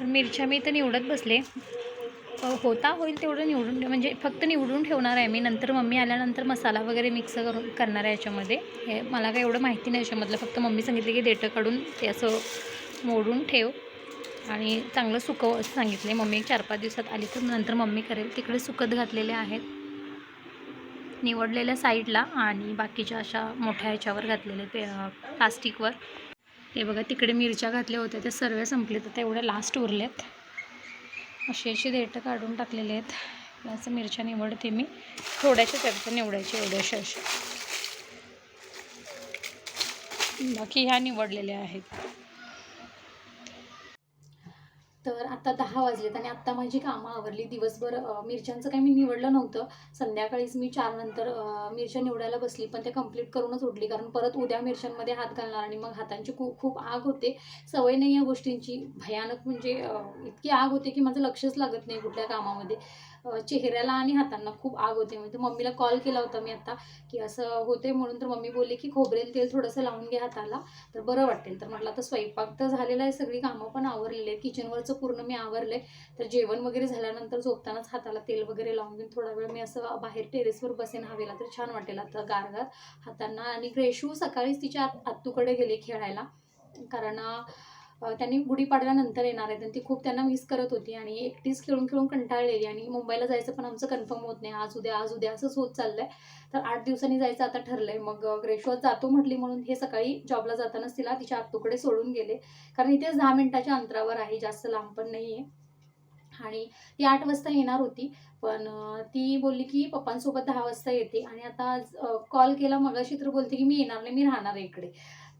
तर मिरच्या मी इथं निवडत बसले. होता होईल तेवढं निवडून ठेव- म्हणजे फक्त निवडून ठेवणार आहे मी. नंतर मम्मी आल्यानंतर मसाला वगैरे मिक्स करून करणार आहे याच्यामध्ये. हे मला काय एवढं माहिती नाही याच्यामधलं. फक्त मम्मी सांगितले की देठं काढून ते असं मोडून ठेव. आणि चांगलं सुकव असं सांगितले मम्मी एक चार पाच दिवसात आली तर नंतर मम्मी करेल. तिकडे सुकत घातलेले आहेत. निवडलेल्या साईडला आणि बाकीच्या अशा मोठ्या ह्याच्यावर घातलेले ते प्लास्टिकवर ते बघा तिकडे मिरच्या घातल्या होत्या त्या सर्व संपले तर एवढ्या लास्ट उरल्यात. अशी अशी देठं काढून टाकलेले आहेत. असं मिरच्या निवडते मी. थोड्याशा त्याच्या निवडायच्या एवढ्याशा अशा. बाकी ह्या निवडलेल्या आहेत. तर आता दहा वाजलेत आणि आत्ता माझी कामं आवरली. दिवसभर मिरच्यांचं काही मी निवडलं नव्हतं. संध्याकाळीच मी चार नंतर मिरच्या निवडायला बसली. पण ते कंप्लीट करूनच उठली. कारण परत उद्या मिरच्यांमध्ये हात घालणार आणि मग हातांची खूप खूप आग होते. सवय नाही या गोष्टींची. भयानक म्हणजे इतकी आग होते की माझं लक्षच लागत नाही कुठल्या कामामध्ये. चेहऱ्याला आणि हातांना खूप आग होते. म्हणजे मम्मीला कॉल केला होता मी आता की असं होते म्हणून तर मम्मी बोलली की खोबरेल तेल थोडंसं लावून घे हाताला तर बरं वाटेल. तर म्हटलं आता स्वयंपाक तर झालेला आहे सगळी कामं पण आवरलेली आहेत. किचनवरचं पूर्ण मी आवरलं आहे तर जेवण वगैरे झाल्यानंतर झोपतानाच हाताला तेल वगैरे लावून घेऊन थोडा वेळ मी असं बाहेर टेरेसवर बसेन हवेला तर छान वाटेल आता गारगार. हातांना आणि ग्रेशू सकाळीच तिच्या आत आत्तूकडे गेले खेळायला. कारण त्यांनी गुढीपाडव्यानंतर येणार आहेत आणि ती खूप त्यांना मिस करत होती आणि एकटीच खेळून खेळून कंटाळलेली आणि मुंबईला जायचं पण आमचं कन्फर्म होत नाही. आज उद्या आज उद्या असंच होत चाललंय. तर आठ दिवसांनी जायचं आता ठरलंय. मग अं, जातो म्हटली म्हणून हे सकाळी जॉबला जातानाच तिला तिच्या आत्तूकडे सोडून गेले. कारण इथेच दहा मिनिटाच्या अंतरावर आहे जास्त लांब पण नाही आहे आणि ती आठ वाजता येणार होती. पण ती बोलली की पप्पांसोबत दहा वाजता येते आणि आता कॉल केला मगाशी तर बोलते की मी येणार नाही मी राहणार आहे इकडे.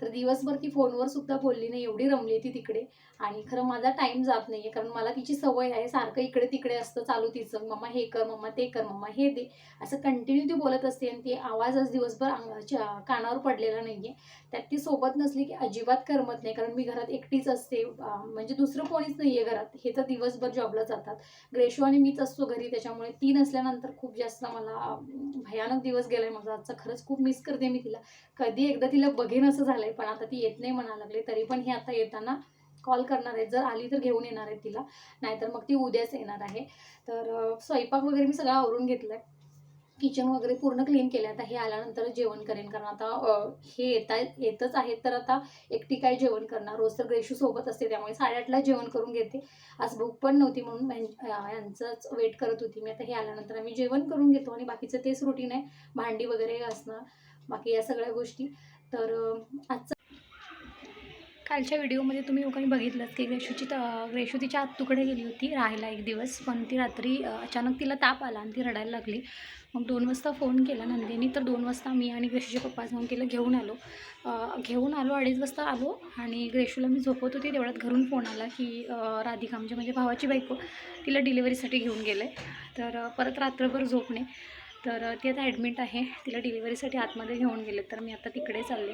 तर दिवसभर ती फोनवर सुद्धा बोलली नाही एवढी रमली ती तिकडे. आणि खरं माझा टाईम जात नाही आहे कारण मला तिची सवय आहे सारखं इकडे तिकडे असतं चालू तिचं मम्मा हे कर मम्मा ते कर मम्मा हे दे. असं कंटिन्यू ती बोलत असते आणि ती आवाज आज दिवसभर अंगाच्या कानावर पडलेला नाही आहे त्यात ती सोबत नसली की अजिबात करमत नाही कारण मी घरात एकटीच असते म्हणजे दुसरं कोणीच नाही आहे घरात. हे तर दिवसभर जॉबला जातात. ग्रेशो आणि मीच असतो घरी त्याच्यामुळे ती नसल्यानंतर खूप जास्त मला भयानक दिवस गेलाय माझा. आजचा खरंच खूप मिस करते मी तिला. कधी एकदा तिला बघेन असं झालंय पण आता ती येत नाही म्हणा लागले. तरी पण हे आता येताना कॉल करणार आहे. जर आली तर घेऊन येणार आहे तिला. नाहीतर मग ती उद्याच येणार आहे. तर स्वयंपाक वगैरे मी सगळं आवरून घेतलंय. किचन वगैरे पूर्ण क्लीन केलं आता हे आल्यानंतर जेवण करेन. कारण आता हे येता येतच आहेत तर आता एकटी काय जेवण करणार? रोज तर ग्रेशू सोबत असते त्यामुळे साडेआठला जेवण करून घेते. आज भूक पण नव्हती म्हणून यां- यांचंच वेट करत होती. मी आता हे आल्यानंतर आम्ही जेवण करून घेतो आणि बाकीचं तेच रुटीन आहे. भांडी वगैरे असणं बाकी या सगळ्या गोष्टी. तर आजचं कालच्या व्हिडिओमध्ये तुम्ही लोकांनी बघितलंच की रेशूची त रेशू तिच्या आत्तूकडे गेली होती राहायला एक दिवस. पण ती रात्री अचानक तिला ताप आला आणि ती रडायला लागली. मग दोन वाजता फोन केला नंदिनी तर दोन वाजता मी आणि ग्रेशूचे पप्पा जाऊन तिला घेऊन आलो. घेऊन आलो अडीच वाजता आलो आणि ग्रेशूला मी झोपत होती. तेवढ्यात घरून फोन आला की राधिका म्हणजे माझ्या भावाची बायको तिला डिलिव्हरीसाठी घेऊन गेले. तर परत रात्रभर झोपणे. तर ती आता ॲडमिट आहे. तिला डिलिव्हरीसाठी आतमध्ये घेऊन गेले. तर मी आता तिकडे चालले.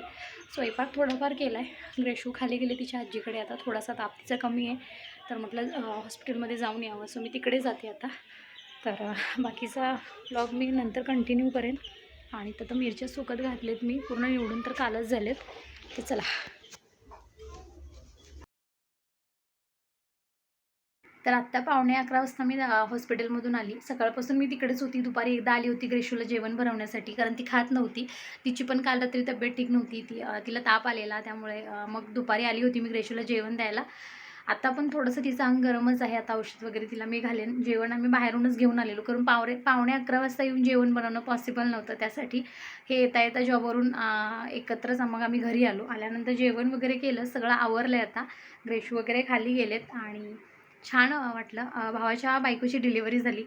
स्वयंपाक थोडाफार केला आहे ग्रेशू खाली गेले तिच्या आजीकडे. आता थोडासा ताप तिचा कमी आहे. तर म्हटलं हॉस्पिटलमध्ये जाऊन यावं. सो मी तिकडे जाते आता. तर बाकीचा ब्लॉग मी नंतर कंटिन्यू करेन. आणि तर मिरच्या सुकत घातलेत मी. पूर्ण निवडून तर कालच झालेत. तर चला. तर आत्ता पावणे अकरा वाजता मी हॉस्पिटलमधून आली. सकाळपासून मी तिकडेच होती. दुपारी एकदा आली होती ग्रेशूला जेवण बनवण्यासाठी कारण ती खात नव्हती. तिची पण काल रात्री तब्येत ठीक नव्हती. ती तिला ताप आलेला. त्यामुळे मग दुपारी आली होती मी ग्रेशूला जेवण द्यायला. आता पण थोडंसं तिचं अंग गरमच आहे. आता औषध वगैरे तिला मी घालेन. जेवण आम्ही बाहेरूनच घेऊन आलेलो. कारण पावरे पावणे अकरा वाजता येऊन जेवण बनवणं पॉसिबल नव्हतं. त्यासाठी हे येता येता जॉबवरून एकत्रच मग आम्ही घरी आलो. आल्यानंतर जेवण वगैरे केलं. सगळं आवरलं आहे आता. ग्रेशू वगैरे खाली गेलेत आणि छान वाटलं. भावाच्या बायकोची डिलिव्हरी झाली.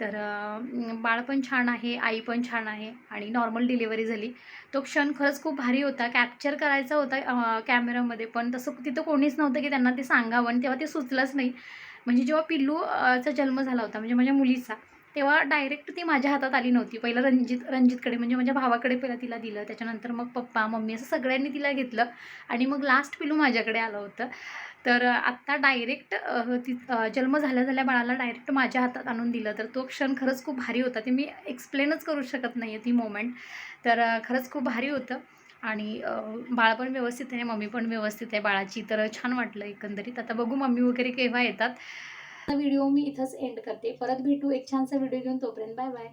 तर बाळ पण छान आहे आई पण छान आहे आणि नॉर्मल डिलिव्हरी झाली. तो क्षण खरंच खूप भारी होता. कॅप्चर करायचा होता कॅमेरामध्ये पण तसं तिथं कोणीच नव्हतं की त्यांना ते सांगावं आणि तेव्हा ते सुचलंच नाही. म्हणजे जेव्हा पिल्लूचा जन्म झाला होता म्हणजे माझ्या मुलीचा तेव्हा डायरेक्ट ती माझ्या हातात आली नव्हती. पहिलं रणजित रणजितकडे म्हणजे माझ्या भावाकडे पहिला तिला दिलं. त्याच्यानंतर मग पप्पा मम्मी असं सगळ्यांनी तिला घेतलं. आणि मग लास्ट पिलू माझ्याकडे आलं होतं. तर आत्ता डायरेक्ट ती जन्म झाल्या झाल्या बाळाला डायरेक्ट माझ्या हातात आणून दिलं. तर तो क्षण खरंच खूप भारी होता. ते मी एक्सप्लेनच करू शकत नाही आहे ती मोमेंट तर खरंच खूप भारी होतं. आणि बाळ पण व्यवस्थित आहे मम्मी पण व्यवस्थित आहे बाळाची. तर छान वाटलं एकंदरीत. आता बघू मम्मी वगैरे केव्हा येतात. व्हिडिओ मी इथंच एंड करते. परत भेटू एक छानसा व्हिडिओ घेऊन तोपर्यंत बाय बाय